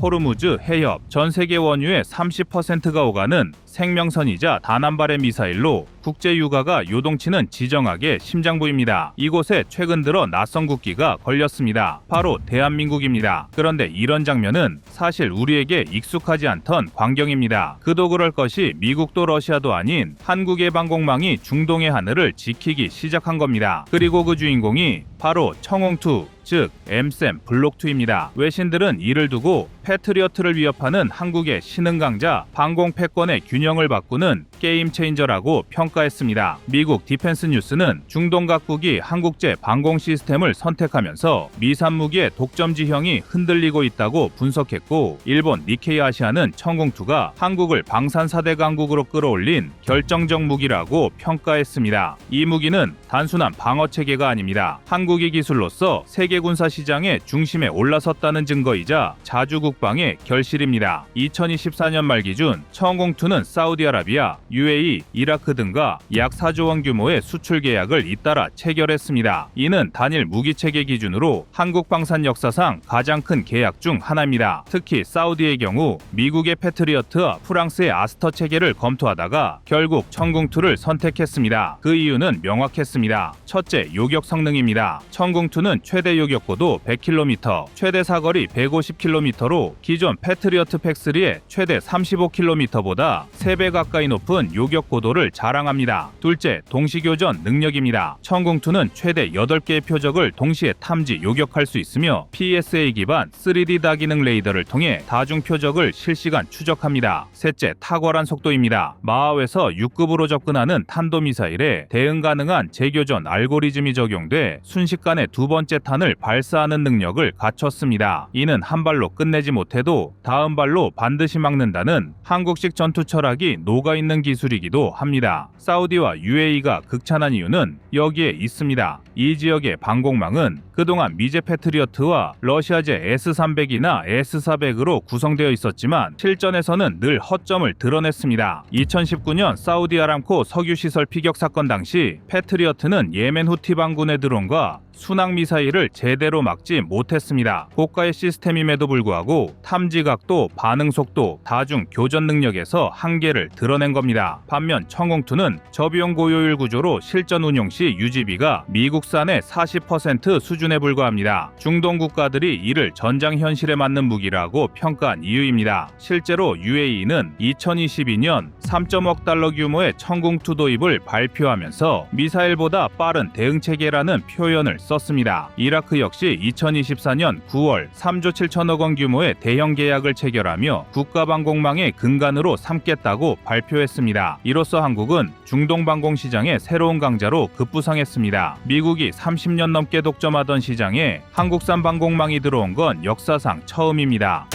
호르무즈 해협 전 세계 원유의 30%가 오가는 생명선이자 단 한 발의 미사일로 국제 유가가 요동치는 지정학의 심장부입니다. 이곳에 최근 들어 낯선 국기가 걸렸습니다. 바로 대한민국입니다. 그런데 이런 장면은 사실 우리에게 익숙하지 않던 광경입니다. 그도 그럴 것이 미국도 러시아도 아닌 한국의 방공망이 중동의 하늘을 지키기 시작한 겁니다. 그리고 그 주인공이 바로 청홍2 즉 엠셈 블록2입니다. 외신들은 이를 두고 패트리어트를 위협하는 한국의 신흥 강자 방공 패권의 균 형을 바꾸는 게임 체인저라고 평가했습니다. 미국 디펜스 뉴스는 중동 각국이 한국제 방공 시스템을 선택하면서 미산 무기의 독점 지형이 흔들리고 있다고 분석했고 일본 니케이 아시아는 청공2가 한국을 방산 4대 강국으로 끌어올린 결정적 무기라고 평가했습니다. 이 무기는 단순한 방어 체계가 아닙니다. 한국이 기술로서 세계 군사 시장의 중심에 올라섰다는 증거이자 자주 국방의 결실입니다. 2024년 말 기준 청공2는 사우디아라비아, UAE, 이라크 등과 약 4조 원 규모의 수출 계약을 잇따라 체결했습니다. 이는 단일 무기 체계 기준으로 한국 방산 역사상 가장 큰 계약 중 하나입니다. 특히 사우디의 경우 미국의 패트리어트와 프랑스의 아스터 체계를 검토하다가 결국 청공2를 선택했습니다. 그 이유는 명확했습니다. 첫째, 요격 성능입니다. 청공2는 최대 요격고도 100km, 최대 사거리 150km로 기존 패트리어트 팩3의 최대 35km보다 3배 가까이 높은 요격 고도를 자랑합니다. 둘째, 동시교전 능력입니다. 청공2는 최대 8개의 표적을 동시에 탐지 요격할 수 있으며 PSA 기반 3D 다기능 레이더를 통해 다중 표적을 실시간 추적합니다. 셋째, 탁월한 속도입니다. 마하웨서 6급으로 접근하는 탄도미사일에 대응 가능한 재교전 알고리즘이 적용돼 순식간에 두 번째 탄을 발사하는 능력을 갖췄습니다. 이는 한 발로 끝내지 못해도 다음 발로 반드시 막는다는 한국식 전투 철학 이 녹아있는 기술이기도 합니다. 사우디와 UAE가 극찬한 이유는 여기에 있습니다. 이 지역의 방공망은 그동안 미제 패트리어트와 러시아제 S-300이나 S-400으로 구성되어 있었지만 실전에서는 늘 허점을 드러냈습니다. 2019년 사우디 아람코 석유시설 피격 사건 당시 패트리어트는 예멘 후티 반군의 드론과 순항 미사일을 제대로 막지 못했습니다. 고가의 시스템임에도 불구하고 탐지 각도, 반응 속도, 다중 교전 능력에서 한 계를 드러낸 겁니다. 반면 청공투는 저비용 고효율 구조로 실전 운용 시 유지비가 미국산의 40% 수준에 불과합니다. 중동 국가들이 이를 전장 현실에 맞는 무기라고 평가한 이유입니다. 실제로 UAE는 2022년 3.5억 달러 규모의 청공투 도입을 발표하면서 미사일보다 빠른 대응 체계라는 표현을 썼습니다. 이라크 역시 2024년 9월 3조 7천억 원 규모의 대형 계약을 체결하며 국가방공망의 근간으로 삼겠다 고 발표했습니다. 이로써 한국은 중동 방공 시장의 새로운 강자로 급부상했습니다. 미국이 30년 넘게 독점하던 시장에 한국산 방공망이 들어온 건 역사상 처음입니다.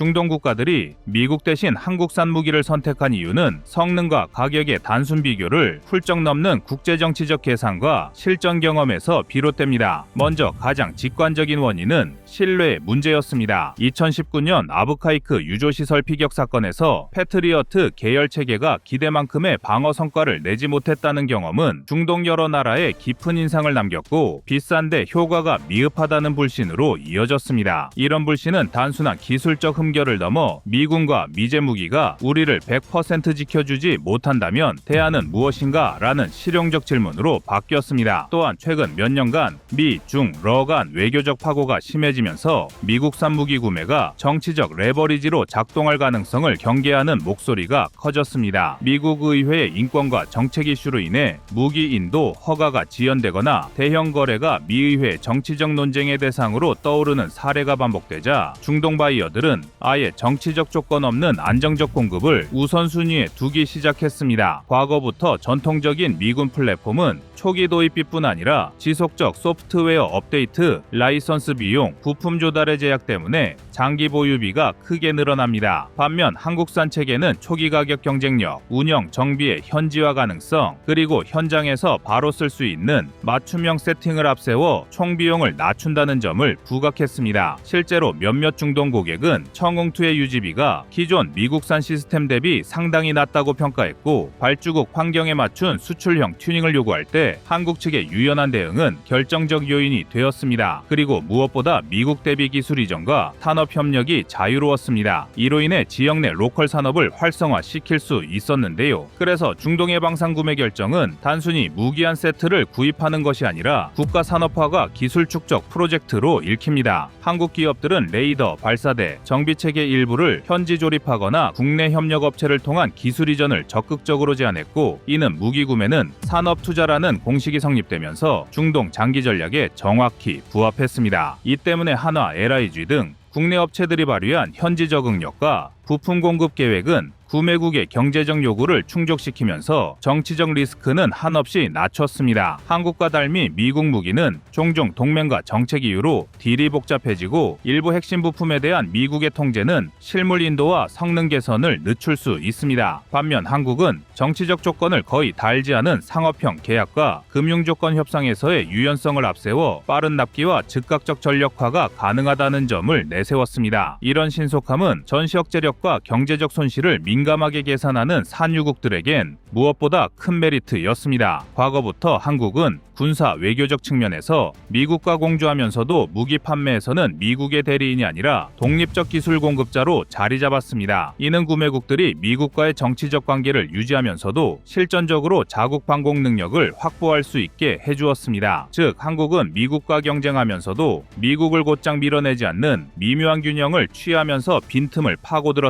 중동 국가들이 미국 대신 한국산 무기를 선택한 이유는 성능과 가격의 단순 비교를 훌쩍 넘는 국제정치적 계산과 실전 경험에서 비롯됩니다. 먼저 가장 직관적인 원인은 신뢰의 문제였습니다. 2019년 아부카이크 유조시설 피격 사건에서 패트리어트 계열 체계가 기대만큼의 방어 성과를 내지 못했다는 경험은 중동 여러 나라에 깊은 인상을 남겼고 비싼데 효과가 미흡하다는 불신으로 이어졌습니다. 이런 불신은 단순한 기술적 흠 결을 넘어 미군과 미제 무기가 우리를 100% 지켜주지 못한다면 대안은 무엇인가? 라는 실용적 질문으로 바뀌었습니다. 또한 최근 몇 년간 미, 중, 러 간 외교적 파고가 심해지면서 미국산 무기 구매가 정치적 레버리지로 작동할 가능성을 경계하는 목소리가 커졌습니다. 미국 의회의 인권과 정책 이슈로 인해 무기 인도 허가가 지연되거나 대형 거래가 미 의회 정치적 논쟁의 대상으로 떠오르는 사례가 반복되자 중동 바이어들은 아예 정치적 조건 없는 안정적 공급을 우선순위에 두기 시작했습니다. 과거부터 전통적인 미군 플랫폼은 초기 도입비뿐 아니라 지속적 소프트웨어 업데이트, 라이선스 비용, 부품 조달의 제약 때문에 장기 보유비가 크게 늘어납니다. 반면 한국산 체계는 초기 가격 경쟁력, 운영, 정비의 현지화 가능성, 그리고 현장에서 바로 쓸 수 있는 맞춤형 세팅을 앞세워 총 비용을 낮춘다는 점을 부각했습니다. 실제로 몇몇 중동 고객은 청 청공투의 유지비가 기존 미국산 시스템 대비 상당히 낮다고 평가했고 발주국 환경에 맞춘 수출형 튜닝을 요구할 때 한국 측의 유연한 대응은 결정적 요인이 되었습니다. 그리고 무엇보다 미국 대비 기술 이전과 산업 협력이 자유로웠습니다. 이로 인해 지역 내 로컬 산업을 활성화시킬 수 있었는데요. 그래서 중동 해방상 구매 결정은 단순히 무기한 세트를 구입하는 것이 아니라 국가 산업화가 기술 축적 프로젝트로 읽힙니다. 한국 기업들은 레이더, 발사대, 정비 체계 일부를 현지 조립하거나 국내 협력 업체를 통한 기술 이전을 적극적으로 제안했고 이는 무기 구매는 산업 투자라는 공식이 성립되면서 중동 장기 전략에 정확히 부합했습니다. 이 때문에 한화, LIG 등 국내 업체들이 발휘한 현지 적응력과 부품 공급 계획은 구매국의 경제적 요구를 충족시키면서 정치적 리스크는 한없이 낮췄습니다. 한국과 달리 미국 무기는 종종 동맹과 정책 이유로 딜이 복잡해지고 일부 핵심 부품에 대한 미국의 통제는 실물 인도와 성능 개선을 늦출 수 있습니다. 반면 한국은 정치적 조건을 거의 달지 않은 상업형 계약과 금융 조건 협상에서의 유연성을 앞세워 빠른 납기와 즉각적 전력화가 가능하다는 점을 내세웠습니다. 이런 신속함은 전시억제력 과 경제적 손실을 민감하게 계산하는 산유국들에겐 무엇보다 큰 메리트였습니다. 과거부터 한국은 군사 외교적 측면에서 미국과 공조하면서도 무기 판매에서는 미국의 대리인이 아니라 독립적 기술 공급자로 자리 잡았습니다. 이는 구매국들이 미국과의 정치적 관계를 유지하면서도 실전적으로 자국 방공 능력을 확보할 수 있게 해주었습니다. 즉 한국은 미국과 경쟁하면서도 미국을 곧장 밀어내지 않는 미묘한 균형을 취하면서 빈틈을 파고들었습니다.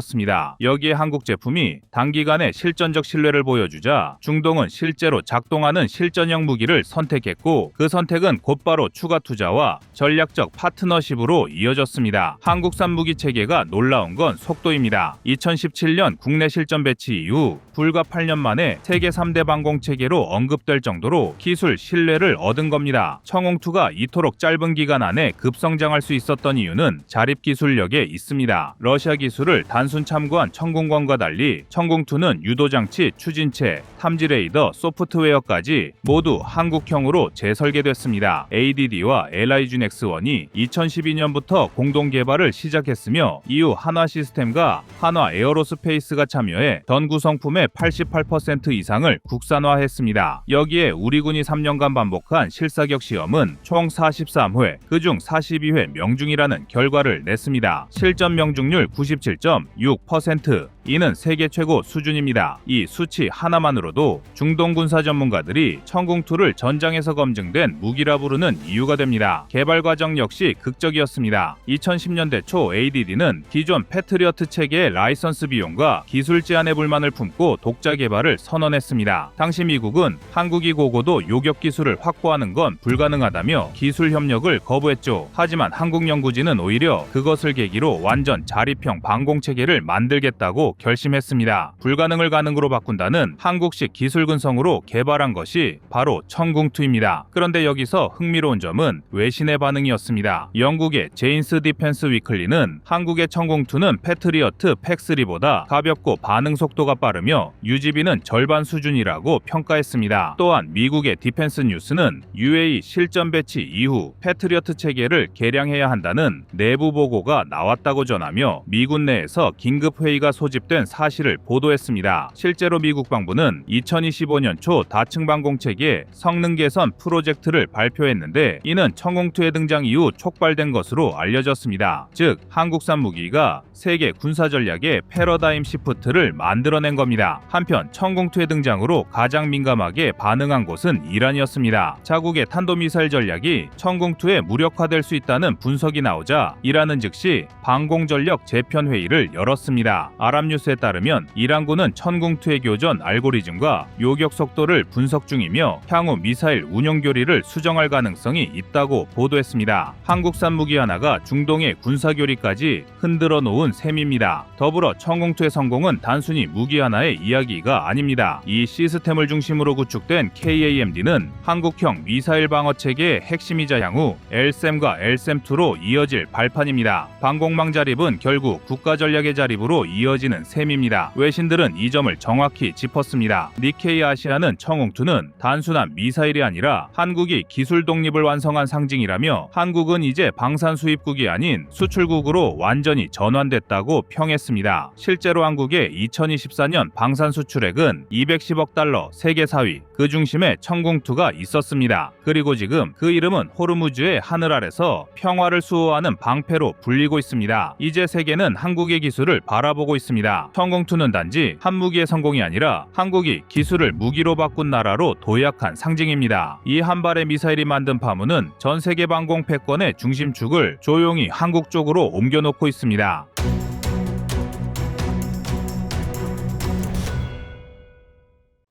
여기에 한국 제품이 단기간에 실전적 신뢰를 보여주자 중동은 실제로 작동하는 실전형 무기를 선택했고 그 선택은 곧바로 추가 투자와 전략적 파트너십으로 이어졌습니다. 한국산 무기 체계가 놀라운 건 속도입니다. 2017년 국내 실전 배치 이후 불과 8년 만에 세계 3대 방공 체계로 언급될 정도로 기술 신뢰를 얻은 겁니다. 청홍2가 이토록 짧은 기간 안에 급성장할 수 있었던 이유는 자립 기술력에 있습니다. 러시아 기술을 단순 참고한 청공관과 달리 청공2는 유도장치, 추진체, 탐지 레이더, 소프트웨어까지 모두 한국형으로 재설계됐습니다. ADD와 LIG X1이 2012년부터 공동 개발을 시작했으며 이후 한화 시스템과 한화 에어로스페이스가 참여해 전 구 성품의 88% 이상을 국산화했습니다. 여기에 우리 군이 3년간 반복한 실사격 시험은 총 43회, 그중 42회 명중이라는 결과를 냈습니다. 실전 명중률 97.6%. 이는 세계 최고 수준입니다. 이 수치 하나만으로도 중동 군사 전문가들이 청궁2를 전장에서 검증된 무기라 부르는 이유가 됩니다. 개발 과정 역시 극적이었습니다. 2010년대 초 ADD는 기존 패트리어트 체계의 라이선스 비용과 기술 제한의 불만을 품고 독자 개발을 선언했습니다. 당시 미국은 한국이 고고도 요격 기술을 확보하는 건 불가능하다며 기술 협력을 거부했죠. 하지만 한국 연구진은 오히려 그것을 계기로 완전 자립형 방공 체계를 만들겠다고 결심했습니다. 불가능을 가능으로 바꾼다는 한국식 기술 근성으로 개발한 것이 바로 청궁2입니다. 그런데 여기서 흥미로운 점은 외신의 반응이었습니다. 영국의 제인스 디펜스 위클리는 한국의 청궁2는 패트리어트 팩3보다 가볍고 반응 속도가 빠르며 유지비는 절반 수준이라고 평가했습니다. 또한 미국의 디펜스 뉴스는 UAE 실전 배치 이후 패트리어트 체계를 개량해야 한다는 내부 보고가 나왔다고 전하며 미군 내에서 긴급 회의가 소집 된 사실을 보도했습니다. 실제로 미국 방부는 2025년 초 다층 방공 체계 성능 개선 프로젝트를 발표했는데 이는 청공투의 등장 이후 촉발된 것으로 알려졌습니다. 즉 한국산 무기가 세계 군사 전략의 패러다임 시프트를 만들어낸 겁니다. 한편 청공투의 등장으로 가장 민감하게 반응한 곳은 이란이었습니다. 자국의 탄도미사일 전략이 청공투에 무력화될 수 있다는 분석이 나오자 이란은 즉시 방공 전력 재편 회의를 열었습니다. 아랍 뉴스에 따르면 이란군은 천궁투의 교전 알고리즘과 요격 속도를 분석 중이며 향후 미사일 운용 교리를 수정할 가능성이 있다고 보도했습니다. 한국산 무기 하나가 중동의 군사 교리까지 흔들어 놓은 셈입니다. 더불어 천궁투의 성공은 단순히 무기 하나의 이야기가 아닙니다. 이 시스템을 중심으로 구축된 KAMD는 한국형 미사일 방어 체계의 핵심이자 향후 LSAM과 LSAM2로 이어질 발판입니다. 방공망 자립은 결국 국가 전략의 자립으로 이어지는 있는 셈입니다. 외신들은 이 점을 정확히 짚었습니다. 니케이 아시아는 청홍투는 단순한 미사일이 아니라 한국이 기술 독립을 완성한 상징이라며 한국은 이제 방산 수입국이 아닌 수출국으로 완전히 전환됐다고 평했습니다. 실제로 한국의 2024년 방산 수출액은 210억 달러 세계 4위, 그 중심에 청공투가 있었습니다. 그리고 지금 그 이름은 호르무즈의 하늘 아래서 평화를 수호하는 방패로 불리고 있습니다. 이제 세계는 한국의 기술을 바라보고 있습니다. 청공투는 단지 한 무기의 성공이 아니라 한국이 기술을 무기로 바꾼 나라로 도약한 상징입니다. 이 한 발의 미사일이 만든 파문은 전 세계 방공 패권의 중심축을 조용히 한국 쪽으로 옮겨놓고 있습니다.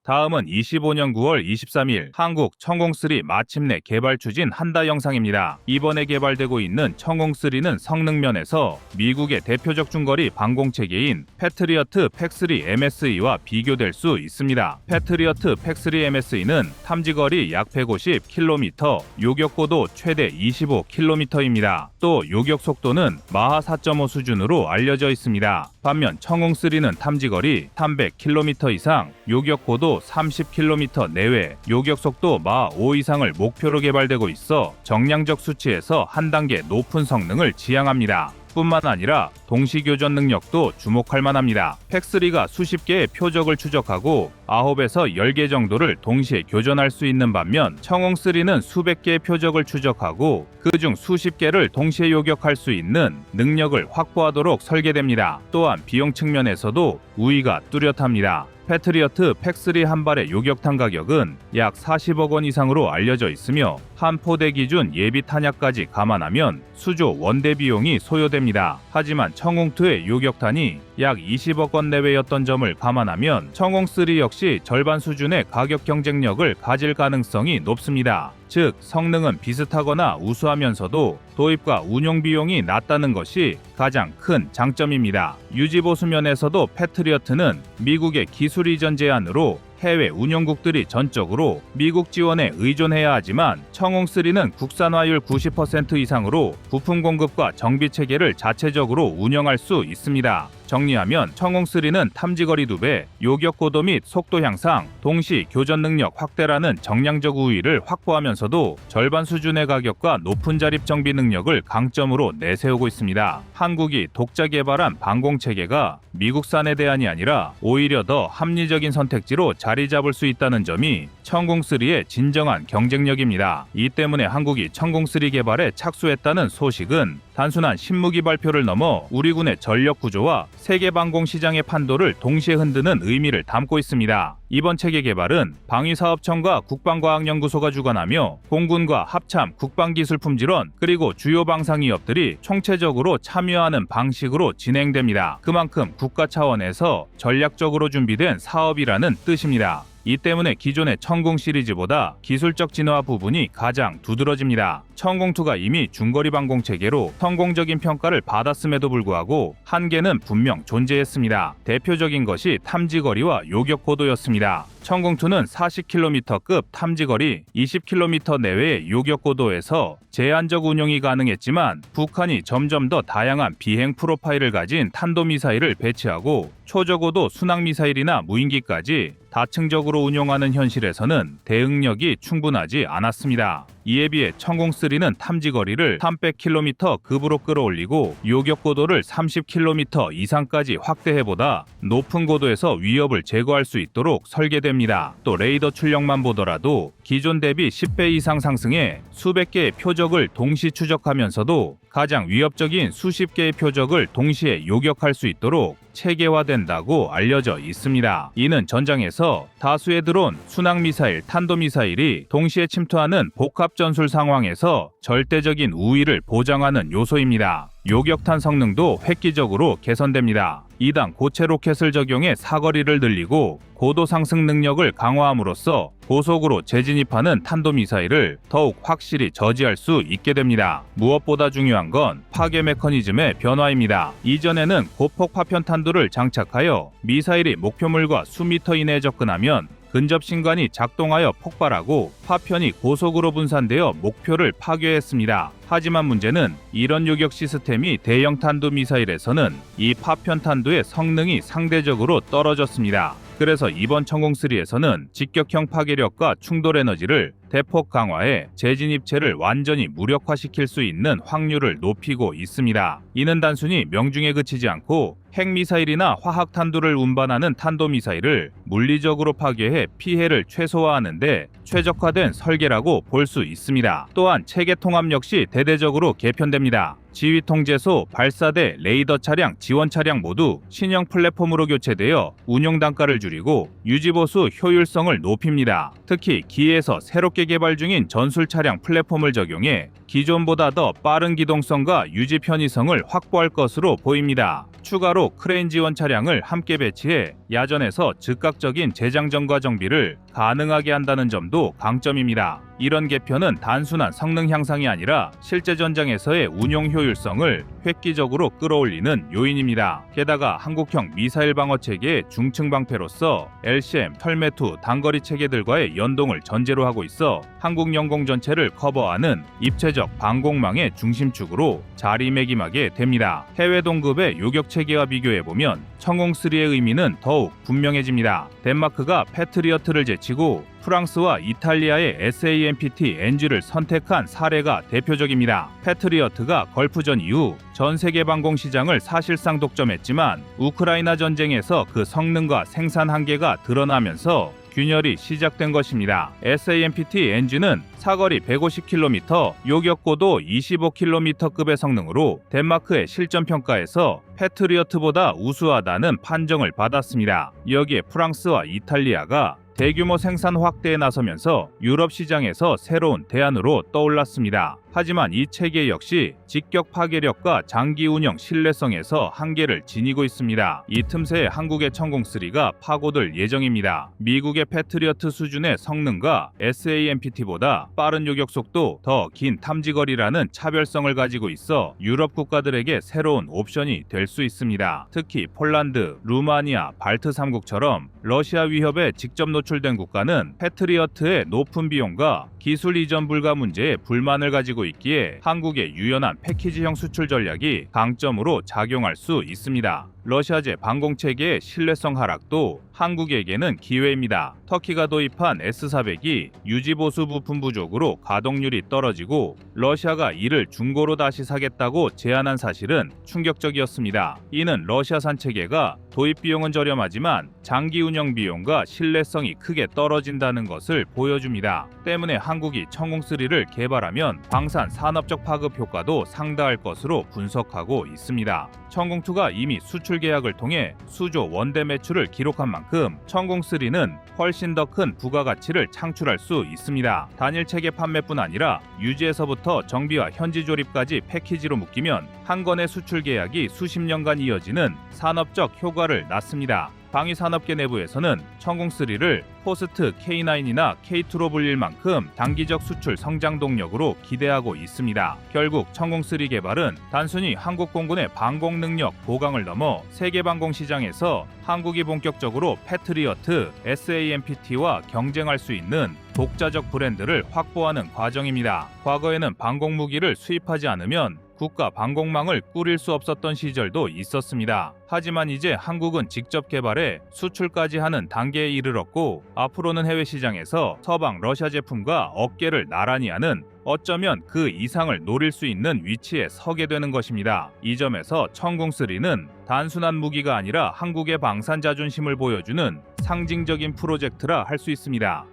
다음은 25년 9월 23일 한국 청공3 마침내 개발 추진 한다 영상입니다. 이번에 개발되고 있는 청공3는 성능 면에서 미국의 대표적 중거리 방공 체계인 패트리어트 팩3 MSE와 비교될 수 있습니다. 패트리어트 팩3 MSE는 탐지거리 약 150km, 요격고도 최대 25km입니다. 또 요격 속도는 마하 4.5 수준으로 알려져 있습니다. 반면 청공3는 탐지거리 300km 이상, 요격 고도 30km 내외, 요격 속도 마 5 이상을 목표로 개발되고 있어 정량적 수치에서 한 단계 높은 성능을 지향합니다. 뿐만 아니라 동시 교전 능력도 주목할 만합니다. 팩3가 수십 개의 표적을 추적하고 9에서 10개 정도를 동시에 교전할 수 있는 반면 청홍3는 수백 개의 표적을 추적하고 그중 수십 개를 동시에 요격할 수 있는 능력을 확보하도록 설계됩니다. 또한 비용 측면에서도 우위가 뚜렷합니다. 패트리어트 팩3 한 발의 요격탄 가격은 약 40억 원 이상으로 알려져 있으며 한 포대 기준 예비 탄약까지 감안하면 수조 원대 비용이 소요됩니다. 하지만 청홍2의 요격탄이 약 20억 원 내외였던 점을 감안하면 청홍3 역시 절반 수준의 가격 경쟁력을 가질 가능성이 높습니다. 즉 성능은 비슷하거나 우수하면서도 도입과 운용 비용이 낮다는 것이 가장 큰 장점입니다. 유지 보수 면에서도 패트리어트는 미국의 기술 이전 제한으로 해외 운영국들이 전적으로 미국 지원에 의존해야 하지만 청홍3는 국산화율 90% 이상으로 부품 공급과 정비 체계를 자체적으로 운영할 수 있습니다. 정리하면 청홍3는 탐지거리 2배, 요격 고도 및 속도 향상, 동시 교전 능력 확대라는 정량적 우위를 확보하면서도 절반 수준의 가격과 높은 자립 정비 능력을 강점으로 내세우고 있습니다. 한국이 독자 개발한 방공 체계가 미국산의 대안이 아니라 오히려 더 합리적인 선택지로 자리 잡을 수 있다는 점이 청공3의 진정한 경쟁력입니다. 이 때문에 한국이 청공3 개발에 착수했다는 소식은 단순한 신무기 발표를 넘어 우리 군의 전력 구조와 세계 방공 시장의 판도를 동시에 흔드는 의미를 담고 있습니다. 이번 체계 개발은 방위사업청과 국방과학연구소가 주관하며 공군과 합참, 국방기술품질원 그리고 주요 방산기업들이 총체적으로 참여하는 방식으로 진행됩니다. 그만큼 국가 차원에서 전략적으로 준비된 사업이라는 뜻입니다. 이 때문에 기존의 천공 시리즈보다 기술적 진화 부분이 가장 두드러집니다. 천공2가 이미 중거리 방공 체계로 성공적인 평가를 받았음에도 불구하고 한계는 분명 존재했습니다. 대표적인 것이 탐지거리와 요격 고도였습니다. 천공2는 40km급 탐지거리, 20km 내외의 요격 고도에서 제한적 운용이 가능했지만 북한이 점점 더 다양한 비행 프로파일을 가진 탄도미사일을 배치하고 초저고도 순항미사일이나 무인기까지 다층적으로 운용하는 현실에서는 대응력이 충분하지 않았습니다. 이에 비해 천공3는 탐지 거리를 300km 급으로 끌어올리고 요격 고도를 30km 이상까지 확대해보다 높은 고도에서 위협을 제거할 수 있도록 설계됩니다. 또 레이더 출력만 보더라도 기존 대비 10배 이상 상승해 수백 개의 표적을 동시 추적하면서도 가장 위협적인 수십 개의 표적을 동시에 요격할 수 있도록 체계화된다고 알려져 있습니다. 이는 전장에서 다수의 드론, 순항미사일, 탄도미사일이 동시에 침투하는 복합 전술 상황에서 절대적인 우위를 보장하는 요소입니다. 요격탄 성능도 획기적으로 개선됩니다. 2단 고체 로켓을 적용해 사거리를 늘리고 고도 상승 능력을 강화함으로써 고속으로 재진입하는 탄도미사일을 더욱 확실히 저지할 수 있게 됩니다. 무엇보다 중요한 건 파괴 메커니즘의 변화입니다. 이전에는 고폭 파편 탄도를 장착하여 미사일이 목표물과 수미터 이내에 접근하면 근접 신관이 작동하여 폭발하고 파편이 고속으로 분산되어 목표를 파괴했습니다. 하지만 문제는 이런 요격 시스템이 대형 탄도 미사일에서는 이 파편 탄도의 성능이 상대적으로 떨어졌습니다. 그래서 이번 천공3에서는 직격형 파괴력과 충돌 에너지를 대폭 강화해 재진입체를 완전히 무력화시킬 수 있는 확률을 높이고 있습니다. 이는 단순히 명중에 그치지 않고 핵미사일이나 화학탄두를 운반하는 탄도미사일을 물리적으로 파괴해 피해를 최소화하는데 최적화된 설계라고 볼 수 있습니다. 또한 체계 통합 역시 대대적으로 개편됩니다. 지휘 통제소, 발사대, 레이더 차량, 지원 차량 모두 신형 플랫폼으로 교체되어 운용 단가를 줄이고 유지보수 효율성을 높입니다. 특히 기에서 새롭게 개발 중인 전술 차량 플랫폼을 적용해 기존보다 더 빠른 기동성과 유지 편의성을 확보할 것으로 보입니다. 추가로 크레인 지원 차량을 함께 배치해 야전에서 즉각적인 재장전과 정비를 가능하게 한다는 점도 강점입니다. 이런 개편은 단순한 성능 향상이 아니라 실제 전장에서의 운용 효율성을 획기적으로 끌어올리는 요인입니다. 게다가 한국형 미사일 방어 체계의 중층 방패로서 LCM, 털매투, 단거리 체계들과의 연동을 전제로 하고 있어 한국 영공 전체를 커버하는 입체적 방공망의 중심축으로 자리매김하게 됩니다. 해외 동급의 요격 체계와 비교해 보면 청공3의 의미는 더욱 분명해집니다. 덴마크가 패트리어트를 제치고 프랑스와 이탈리아의 SAMPT NG를 선택한 사례가 대표적입니다. 패트리어트가 걸프전 이후 전 세계 방공 시장을 사실상 독점했지만 우크라이나 전쟁에서 그 성능과 생산 한계가 드러나면서 균열이 시작된 것입니다. SAMPT NG는 사거리 150km, 요격고도 25km급의 성능으로 덴마크의 실전 평가에서 패트리어트보다 우수하다는 판정을 받았습니다. 여기에 프랑스와 이탈리아가 대규모 생산 확대에 나서면서 유럽 시장에서 새로운 대안으로 떠올랐습니다. 하지만 이 체계 역시 직격 파괴력과 장기 운영 신뢰성에서 한계를 지니고 있습니다. 이 틈새에 한국의 천공3가 파고들 예정입니다. 미국의 패트리어트 수준의 성능과 SAMPT보다 빠른 요격 속도, 더 긴 탐지거리라는 차별성을 가지고 있어 유럽 국가들에게 새로운 옵션이 될 수 있습니다. 특히 폴란드, 루마니아, 발트 3국처럼 러시아 위협에 직접 노출된 국가는 패트리어트의 높은 비용과 기술 이전 불가 문제에 불만을 가지고 있기에 한국의 유연한 패키지형 수출 전략이 강점으로 작용할 수 있습니다. 러시아제 방공 체계의 신뢰성 하락도 한국에게는 기회입니다. 터키가 도입한 S400이 유지보수 부품 부족으로 가동률이 떨어지고 러시아가 이를 중고로 다시 사겠다고 제안한 사실은 충격적이었습니다. 이는 러시아산 체계가 도입 비용은 저렴하지만 장기 운영 비용과 신뢰성이 크게 떨어진다는 것을 보여줍니다. 때문에 한국이 천공3를 개발하면 방산 산업적 파급 효과도 상당할 것으로 분석하고 있습니다. 천공2가 이미 수출 계약을 통해 수조 원대 매출을 기록한 만큼 천공3는 훨씬 더 큰 부가가치를 창출할 수 있습니다. 단일 체계 판매뿐 아니라 유지에서부터 정비와 현지 조립까지 패키지로 묶이면 한 건의 수출 계약이 수십 년간 이어지는 산업적 효과를 낳습니다. 방위 산업계 내부에서는 천공3를 포스트 K9이나 K2로 불릴 만큼 단기적 수출 성장 동력으로 기대하고 있습니다. 결국 천공3 개발은 단순히 한국 공군의 방공 능력 보강을 넘어 세계 방공 시장에서 한국이 본격적으로 패트리어트, SAMPT와 경쟁할 수 있는 독자적 브랜드를 확보하는 과정입니다. 과거에는 방공 무기를 수입하지 않으면 국가 방공망을 꾸릴 수 없었던 시절도 있었습니다. 하지만 이제 한국은 직접 개발해 수출까지 하는 단계에 이르렀고 앞으로는 해외 시장에서 서방 러시아 제품과 어깨를 나란히 하는 어쩌면 그 이상을 노릴 수 있는 위치에 서게 되는 것입니다. 이 점에서 천공3는 단순한 무기가 아니라 한국의 방산 자존심을 보여주는 상징적인 프로젝트라 할 수 있습니다.